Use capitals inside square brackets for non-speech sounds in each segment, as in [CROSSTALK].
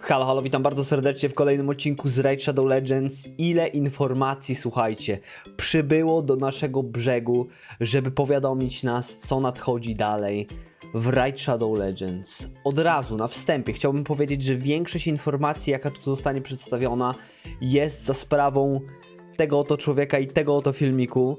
Halo, halo, witam bardzo serdecznie w kolejnym odcinku z Raid Shadow Legends. Ile informacji, słuchajcie, przybyło do naszego brzegu, żeby powiadomić nas, co nadchodzi dalej w Raid Shadow Legends. Od razu, na wstępie, chciałbym powiedzieć, że większość informacji, jaka tu zostanie przedstawiona, jest za sprawą tego oto człowieka i tego oto filmiku.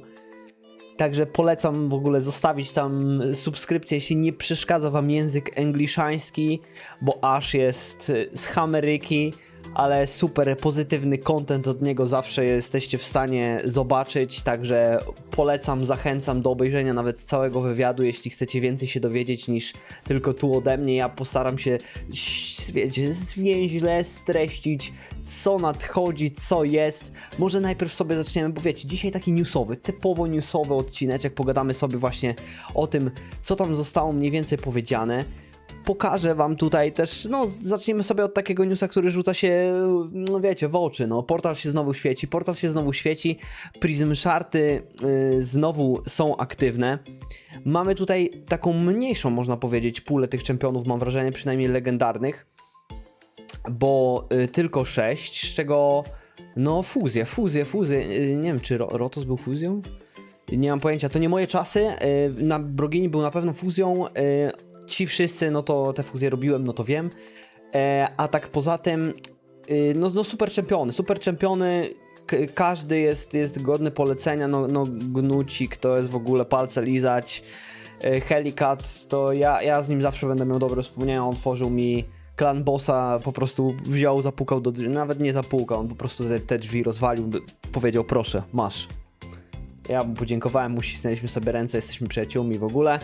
Także polecam w ogóle zostawić tam subskrypcję, jeśli nie przeszkadza wam język angliszański, bo aż jest z Ameryki, ale super pozytywny content od niego zawsze jesteście w stanie zobaczyć, także polecam, zachęcam do obejrzenia nawet całego wywiadu, jeśli chcecie więcej się dowiedzieć niż tylko tu ode mnie. Ja postaram się, wiecie, zwięźle streścić, co nadchodzi, co jest. Może najpierw sobie zaczniemy, bo wiecie, dzisiaj taki newsowy, typowo newsowy odcineczek, pogadamy sobie właśnie o tym, co tam zostało mniej więcej powiedziane pokażę wam tutaj też, no zaczniemy sobie od takiego newsa, który rzuca się, no wiecie, w oczy, no portal się znowu świeci, portal się znowu świeci, Prism Sharty y, znowu są aktywne. Mamy tutaj taką mniejszą, można powiedzieć, pulę tych czempionów, mam wrażenie, przynajmniej legendarnych, bo y, tylko 6, z czego no fuzje, fuzje, fuzje, y, nie wiem czy Ro- Rotos był fuzją? Nie mam pojęcia, to nie moje czasy. y, Na Brogini był na pewno fuzją. Ci wszyscy, no to te fuzje robiłem, no to wiem. E, A tak poza tym, y, no, no super czempiony, super czempiony. Każdy jest, jest godny polecenia. No, no Gnucik to jest w ogóle palce lizać. E, Helicat to ja, ja z nim zawsze będę miał dobre wspomnienia. On tworzył mi klan bossa, po prostu wziął, zapukał do drzwi. Nawet nie zapukał, on po prostu te, te drzwi rozwalił. Powiedział: Proszę, masz. Ja mu podziękowałem, uścisnęliśmy sobie ręce, jesteśmy przyjaciółmi w ogóle.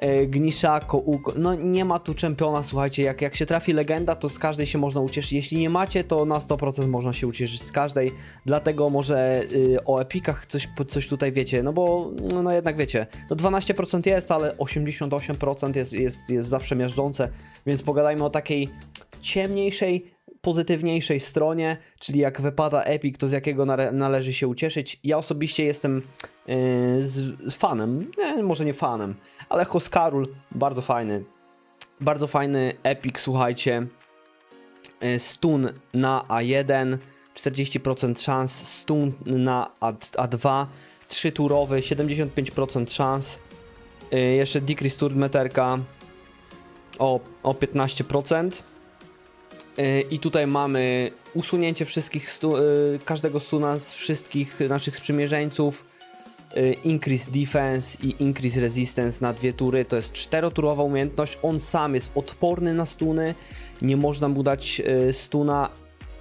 E, Gnisza, Kouko, no nie ma tu czempiona, słuchajcie, jak, jak się trafi legenda, to z każdej się można ucieszyć. Jeśli nie macie, to na 100% można się ucieszyć z każdej, dlatego może y, o epikach coś, coś tutaj wiecie, no bo no, no jednak wiecie, no 12% jest, ale 88% jest, jest, jest zawsze miażdżące, więc pogadajmy o takiej ciemniejszej, pozytywniejszej stronie, czyli jak wypada Epic, to z jakiego nale- należy się ucieszyć. Ja osobiście jestem yy, z, z fanem, nie, może nie fanem, ale Hoskarul bardzo fajny. Bardzo fajny Epic, słuchajcie. Yy, Stun na A1, 40% szans, stun na A, A2, 3 turowy, 75% szans. Yy, jeszcze Decrease Turn Meterka o, o 15%. I tutaj mamy usunięcie wszystkich stu, yy, każdego stuna z wszystkich naszych sprzymierzeńców. Yy, Increase defense i increase resistance na dwie tury. To jest czteroturowa umiejętność. On sam jest odporny na stuny. Nie można mu dać yy, stuna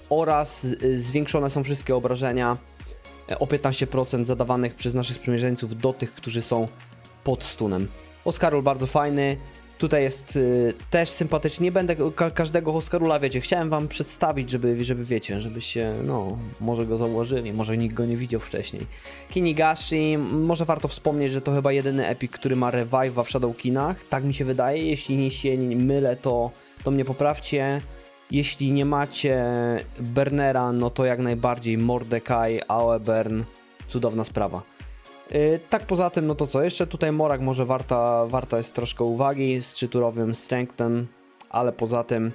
oraz zwiększone są wszystkie obrażenia o 15% zadawanych przez naszych sprzymierzeńców do tych, którzy są pod stunem. Oskarul bardzo fajny. Tutaj jest y, też sympatycznie. Nie będę ka każdego Oscarula, wiecie, chciałem wam przedstawić, żeby, żeby wiecie, żebyście, no, może go zauważyli, może nikt go nie widział wcześniej. Kinigashi, może warto wspomnieć, że to chyba jedyny epic, który ma revive'a w Shadowkinach, tak mi się wydaje, jeśli się nie mylę, to, to mnie poprawcie. Jeśli nie macie Bernera, no to jak najbardziej Mordecai, Aoebern, cudowna sprawa. Yy, tak poza tym, no to co, jeszcze tutaj Morak może warta, warta jest troszkę uwagi z trzyturowym strengthem, ale poza tym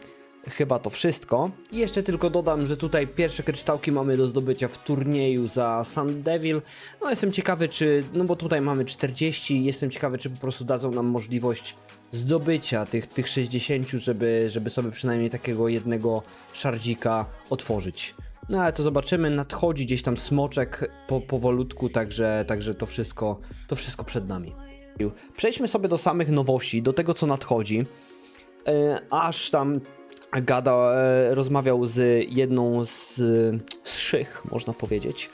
chyba to wszystko. I jeszcze tylko dodam, że tutaj pierwsze kryształki mamy do zdobycia w turnieju za Sun Devil. No jestem ciekawy, czy, no bo tutaj mamy 40, jestem ciekawy, czy po prostu dadzą nam możliwość zdobycia tych, tych 60, żeby, żeby sobie przynajmniej takiego jednego szardzika otworzyć. No ale to zobaczymy, nadchodzi gdzieś tam smoczek po, powolutku, także, także to, wszystko, to wszystko przed nami. Przejdźmy sobie do samych nowości, do tego co nadchodzi. E, aż tam Gada e, rozmawiał z jedną z, z szych, można powiedzieć.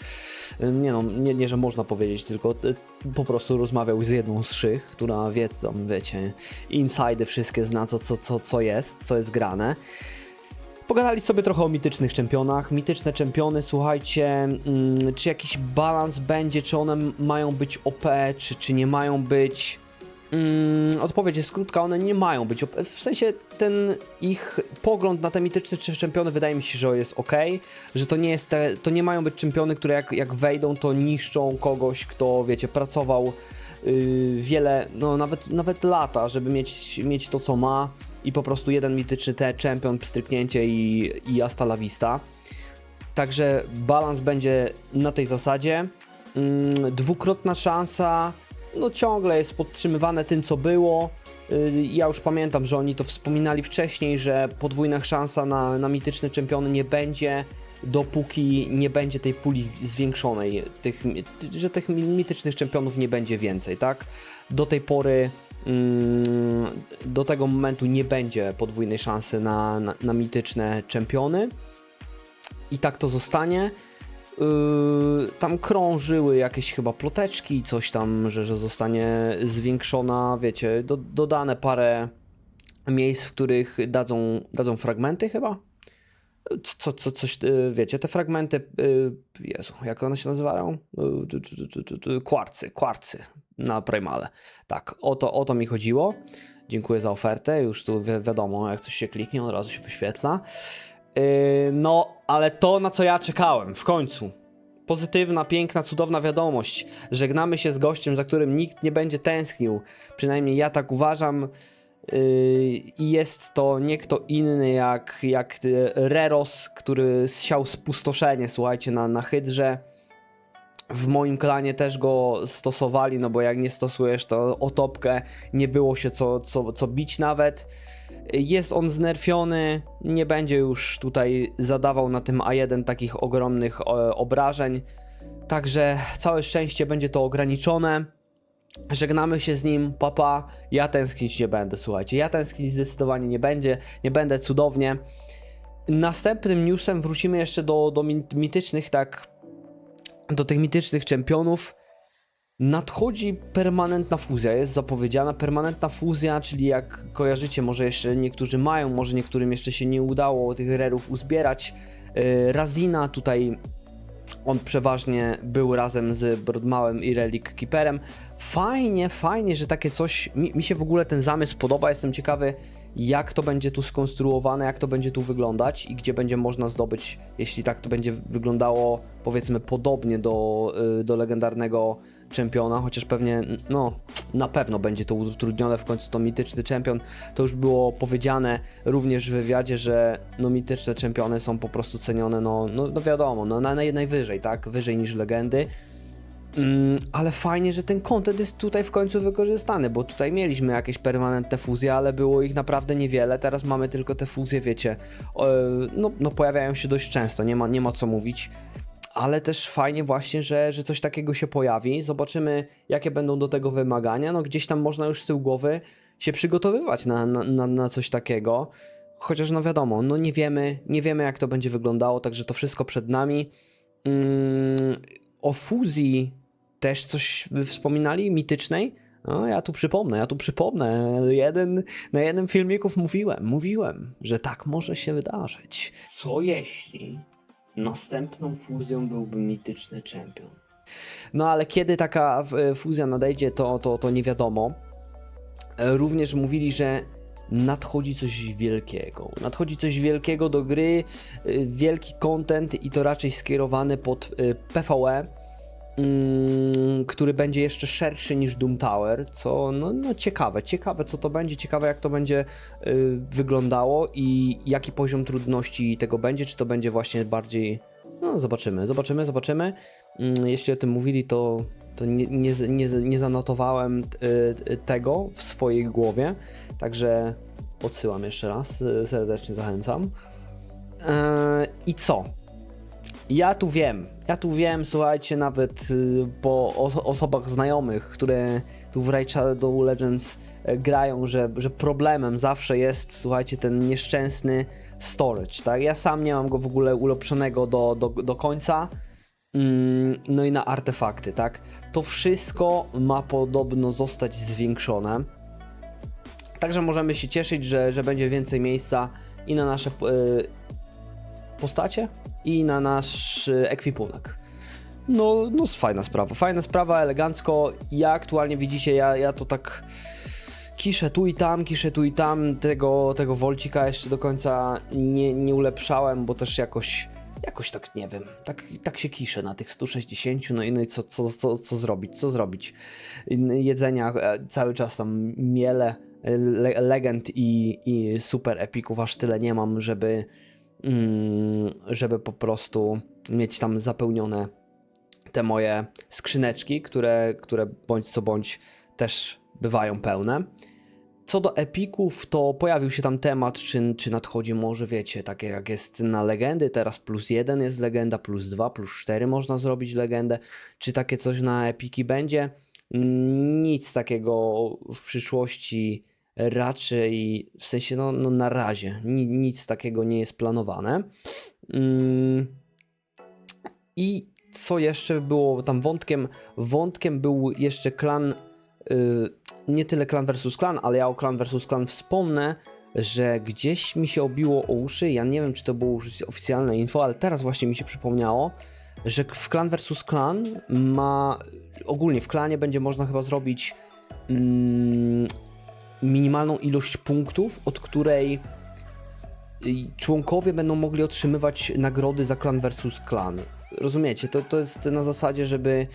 E, Nie no, nie, nie, że można powiedzieć, tylko e, po prostu rozmawiał z jedną z szych, która wie, co, wiecie, inside wszystkie zna, co, co, co, co jest, co jest grane. Pogadali sobie trochę o mitycznych czempionach. Mityczne czempiony, słuchajcie, mm, czy jakiś balans będzie, czy one mają być OP, czy, czy nie mają być. Mm, odpowiedź jest krótka, one nie mają być. W sensie ten ich pogląd na te mityczne czempiony wydaje mi się, że jest ok, że to nie jest te, to nie mają być czempiony, które jak, jak wejdą, to niszczą kogoś, kto wiecie, pracował yy, wiele, no nawet, nawet lata, żeby mieć, mieć to co ma. I po prostu jeden mityczny te champion, pstryknięcie i, i hasta la vista. Także balans będzie na tej zasadzie. Mm, dwukrotna szansa, no ciągle jest podtrzymywane tym, co było. Y, Ja już pamiętam, że oni to wspominali wcześniej, że podwójna szansa na, na mityczne czempiony nie będzie, dopóki nie będzie tej puli zwiększonej, tych, że tych mi- mitycznych czempionów nie będzie więcej, tak? Do tej pory, do tego momentu nie będzie podwójnej szansy na, na, na mityczne czempiony i tak to zostanie. Yy, tam krążyły jakieś chyba ploteczki, coś tam, że, że zostanie zwiększona, wiecie, do, dodane parę miejsc, w których dadzą, dadzą fragmenty chyba. Co, co, coś, yy, wiecie, te fragmenty, yy, Jezu, jak one się nazywają? Yy, Kwarcy, kwarcy na Primale. Tak, o to, o to mi chodziło. Dziękuję za ofertę, już tu wi wiadomo, jak coś się kliknie, od razu się wyświetla. Yy, no, ale to, na co ja czekałem, w końcu. Pozytywna, piękna, cudowna wiadomość. Żegnamy się z gościem, za którym nikt nie będzie tęsknił. Przynajmniej ja tak uważam. Yy, I jest to nie kto inny jak, jak yy, Reros, który siał spustoszenie, słuchajcie, na, na hydrze. W moim klanie też go stosowali, no bo jak nie stosujesz, to o topkę nie było się co, co, co bić nawet. Jest on znerfiony, nie będzie już tutaj zadawał na tym A1 takich ogromnych e, obrażeń. Także całe szczęście będzie to ograniczone. Żegnamy się z nim, papa. Ja tęsknić nie będę, słuchajcie. Ja tęsknić zdecydowanie nie będzie, nie będę cudownie. Następnym newsem wrócimy jeszcze do, do mi- mitycznych, tak, do tych mitycznych czempionów. Nadchodzi permanentna fuzja, jest zapowiedziana permanentna fuzja, czyli jak kojarzycie, może jeszcze niektórzy mają, może niektórym jeszcze się nie udało tych rerów uzbierać. Yy, Razina tutaj on przeważnie był razem z Broadmałem i Relic Keeperem. Fajnie, fajnie, że takie coś. Mi, mi się w ogóle ten zamysł podoba. Jestem ciekawy, jak to będzie tu skonstruowane, jak to będzie tu wyglądać i gdzie będzie można zdobyć, jeśli tak to będzie wyglądało, powiedzmy, podobnie do, y, do legendarnego czempiona, chociaż pewnie, no, na pewno będzie to utrudnione, w końcu to mityczny czempion. To już było powiedziane również w wywiadzie, że no, mityczne czempiony są po prostu cenione, no, no, no wiadomo, no, na, naj, najwyżej, tak, wyżej niż legendy. Mm, ale fajnie, że ten content jest tutaj w końcu wykorzystany, bo tutaj mieliśmy jakieś permanentne fuzje, ale było ich naprawdę niewiele. Teraz mamy tylko te fuzje, wiecie, no, no pojawiają się dość często, nie ma, nie ma co mówić. Ale też fajnie właśnie, że, że coś takiego się pojawi. Zobaczymy, jakie będą do tego wymagania. No gdzieś tam można już z tyłu głowy się przygotowywać na, na, na coś takiego. Chociaż no wiadomo, no nie wiemy, nie wiemy jak to będzie wyglądało, także to wszystko przed nami. Mm, o fuzji też coś wspominali, mitycznej? No, ja tu przypomnę, ja tu przypomnę. Jeden, na jednym filmików mówiłem, mówiłem, że tak może się wydarzyć. Co jeśli następną fuzją byłby mityczny czempion? No ale kiedy taka e, fuzja nadejdzie, to, to, to nie wiadomo. E, Również mówili, że nadchodzi coś wielkiego. Nadchodzi coś wielkiego do gry, y, wielki content i to raczej skierowany pod PvE, który będzie jeszcze szerszy niż Doom Tower, co no, no ciekawe, ciekawe co to będzie, ciekawe jak to będzie y, wyglądało i jaki poziom trudności tego będzie, czy to będzie właśnie bardziej no zobaczymy, zobaczymy, zobaczymy. Mm, Jeśli o tym mówili, to, to nie, nie, nie, nie zanotowałem y, y, tego w swojej głowie, także odsyłam jeszcze raz, y, serdecznie zachęcam. Eee, I co? Ja tu wiem, ja tu wiem, słuchajcie, nawet y, po oso- osobach znajomych, które tu w Raid Legends e, grają, że, że problemem zawsze jest, słuchajcie, ten nieszczęsny storage, tak? Ja sam nie mam go w ogóle ulepszonego do, do, do końca. Mm, No i na artefakty, tak? To wszystko ma podobno zostać zwiększone. Także możemy się cieszyć, że, że będzie więcej miejsca i na nasze y, postacie, i na nasz y, ekwipunek. No, no, fajna sprawa, fajna sprawa, elegancko. Ja aktualnie widzicie, ja, ja to tak kiszę tu i tam, kiszę tu i tam. Tego, tego Volcika jeszcze do końca nie, nie ulepszałem, bo też jakoś, jakoś tak nie wiem, tak, tak się kiszę na tych 160, no i, no i co, co, co, co zrobić, co zrobić? Jedzenia e, cały czas tam miele, le legend i, i super epików aż tyle nie mam, żeby, żeby po prostu mieć tam zapełnione te moje skrzyneczki, które, które bądź co bądź też bywają pełne. Co do epików, to pojawił się tam temat, czy, czy nadchodzi może, wiecie, takie jak jest na legendy, teraz plus jeden jest legenda, plus dwa, plus cztery można zrobić legendę, czy takie coś na epiki będzie. Nic takiego w przyszłości raczej, w sensie no, no na razie, ni, nic takiego nie jest planowane. Mm. I co jeszcze było tam wątkiem? Wątkiem był jeszcze klan, y, nie tyle klan versus klan, ale ja o klan versus klan wspomnę, że gdzieś mi się obiło o uszy, ja nie wiem czy to było już oficjalne info, ale teraz właśnie mi się przypomniało, że w klan versus klan ma, ogólnie w klanie będzie można chyba zrobić mm, minimalną ilość punktów, od której y, członkowie będą mogli otrzymywać nagrody za klan versus klan. Rozumiecie? To, to jest na zasadzie, żeby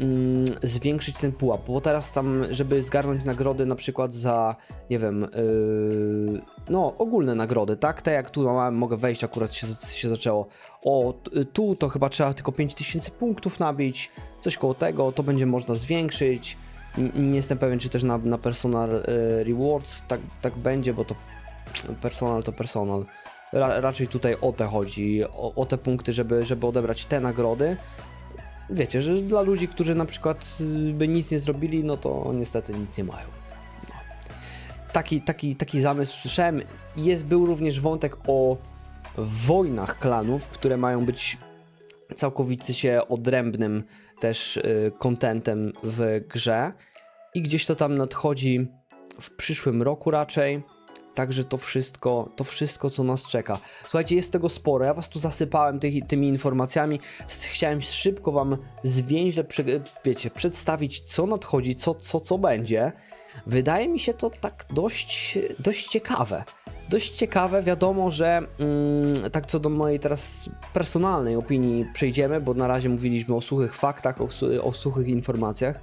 mm, zwiększyć ten pułap, bo teraz tam, żeby zgarnąć nagrody na przykład za, nie wiem, yy, no ogólne nagrody, tak? Tak jak tu mam, mogę wejść, akurat się, się zaczęło. O, tu to chyba trzeba tylko 5000 punktów nabić, coś koło tego, to będzie można zwiększyć. Nie jestem pewien, czy też na, na personal y, rewards tak, tak będzie, bo to personal to personal. Ra, raczej tutaj o te chodzi, o, o te punkty, żeby, żeby odebrać te nagrody. Wiecie, że dla ludzi, którzy na przykład y, by nic nie zrobili, no to niestety nic nie mają. No. Taki, taki, taki zamysł słyszałem. Jest, był również wątek o wojnach klanów, które mają być całkowicie się odrębnym też y, kontentem w grze. I gdzieś to tam nadchodzi w przyszłym roku raczej. Także to wszystko, to wszystko, co nas czeka. Słuchajcie, jest tego sporo. Ja was tu zasypałem tymi informacjami. Chciałem szybko wam zwięźle, wiecie, przedstawić, co nadchodzi, co, co, co będzie. Wydaje mi się to tak dość, dość ciekawe. Dość ciekawe, wiadomo, że mm, tak co do mojej teraz personalnej opinii przejdziemy, bo na razie mówiliśmy o suchych faktach, o, o suchych informacjach.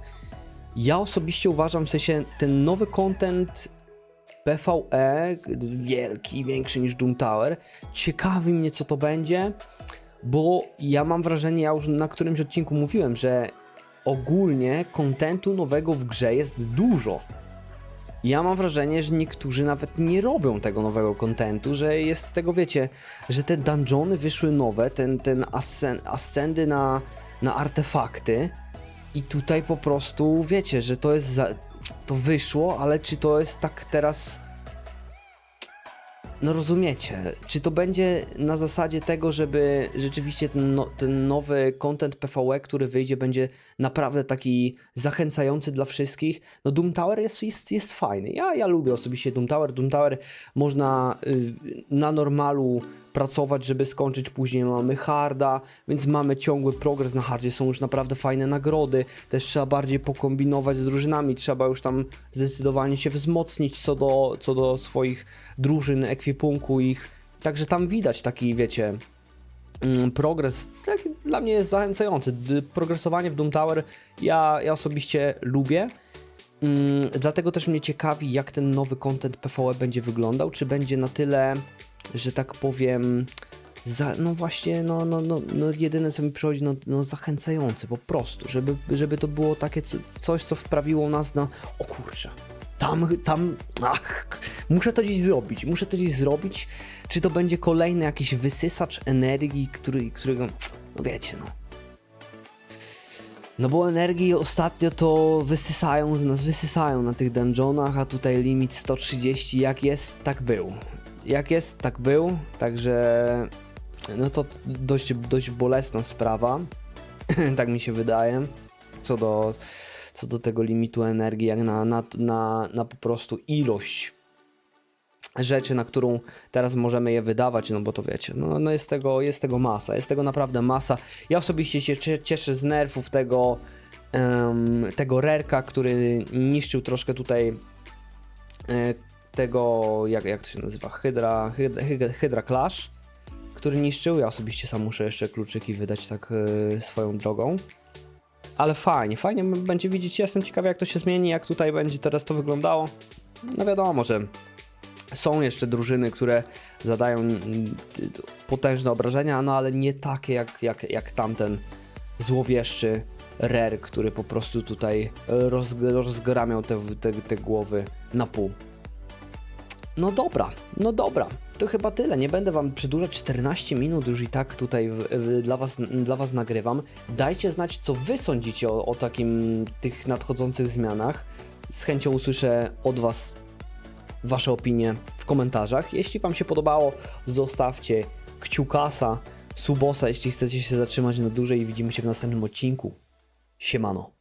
Ja osobiście uważam, w sensie ten nowy content PvE, wielki, większy niż Doom Tower. Ciekawi mnie, co to będzie, bo ja mam wrażenie, ja już na którymś odcinku mówiłem, że ogólnie kontentu nowego w grze jest dużo. Ja mam wrażenie, że niektórzy nawet nie robią tego nowego kontentu, że jest tego, wiecie, że te dungeony wyszły nowe, ten, ten ascen, ascendy na, na artefakty i tutaj po prostu, wiecie, że to jest za, to wyszło, ale czy to jest tak teraz. No rozumiecie, czy to będzie na zasadzie tego, żeby rzeczywiście ten, no, ten nowy content PvE, który wyjdzie, będzie naprawdę taki zachęcający dla wszystkich? No Doom Tower jest, jest, jest fajny. Ja, ja lubię osobiście Doom Tower. Doom Tower można y, na normalu pracować, żeby skończyć później. Mamy harda, więc mamy ciągły progres na hardzie. Są już naprawdę fajne nagrody. Też trzeba bardziej pokombinować z drużynami. Trzeba już tam zdecydowanie się wzmocnić co do, co do swoich drużyn, ekwipunku ich. Także tam widać taki, wiecie, mm, progres taki dla mnie jest zachęcający. Progresowanie w Doom Tower ja, ja osobiście lubię. Mm, dlatego też mnie ciekawi, jak ten nowy content PvE będzie wyglądał. Czy będzie na tyle, że tak powiem, za, no właśnie, no, no, no, no jedyne co mi przychodzi, no, no zachęcający po prostu, żeby, żeby to było takie co, coś, co wprawiło nas na, o kurczę, tam, tam, ach, muszę to dziś zrobić, muszę to dziś zrobić, czy to będzie kolejny jakiś wysysacz energii, który, którego, no wiecie, no. No bo energii ostatnio to wysysają z nas, wysysają na tych dungeonach, a tutaj limit 130, jak jest, tak był. Jak jest, tak był, także no to dość, dość bolesna sprawa, [CLEARS THROAT] tak mi się wydaje, co do, co do tego limitu energii, jak na, na, na, na po prostu ilość rzeczy, na którą teraz możemy je wydawać, no bo to wiecie, no, no jest, tego, jest tego masa, jest tego naprawdę masa. Ja osobiście się cie- cieszę z nerfów tego, em, tego rerka, który niszczył troszkę tutaj e, tego, jak, jak to się nazywa, Hydra, Hydra, Hydra Clash, który niszczył. Ja osobiście sam muszę jeszcze kluczyki wydać tak e, swoją drogą. Ale fajnie, fajnie będzie widzieć. Jestem ciekawy, jak to się zmieni, jak tutaj będzie teraz to wyglądało. No wiadomo, że są jeszcze drużyny, które zadają mm, potężne obrażenia, no ale nie takie jak, jak, jak tamten złowieszczy Rare, który po prostu tutaj roz, rozgramiał te, te, te głowy na pół. No dobra, no dobra. To chyba tyle. Nie będę wam przedłużać 14 minut już i tak tutaj w, w, dla, was, dla was nagrywam. Dajcie znać, co wy sądzicie o, o takim tych nadchodzących zmianach. Z chęcią usłyszę od was wasze opinie w komentarzach. Jeśli wam się podobało, zostawcie kciukasa, subosa, jeśli chcecie się zatrzymać na dłużej i widzimy się w następnym odcinku. Siemano.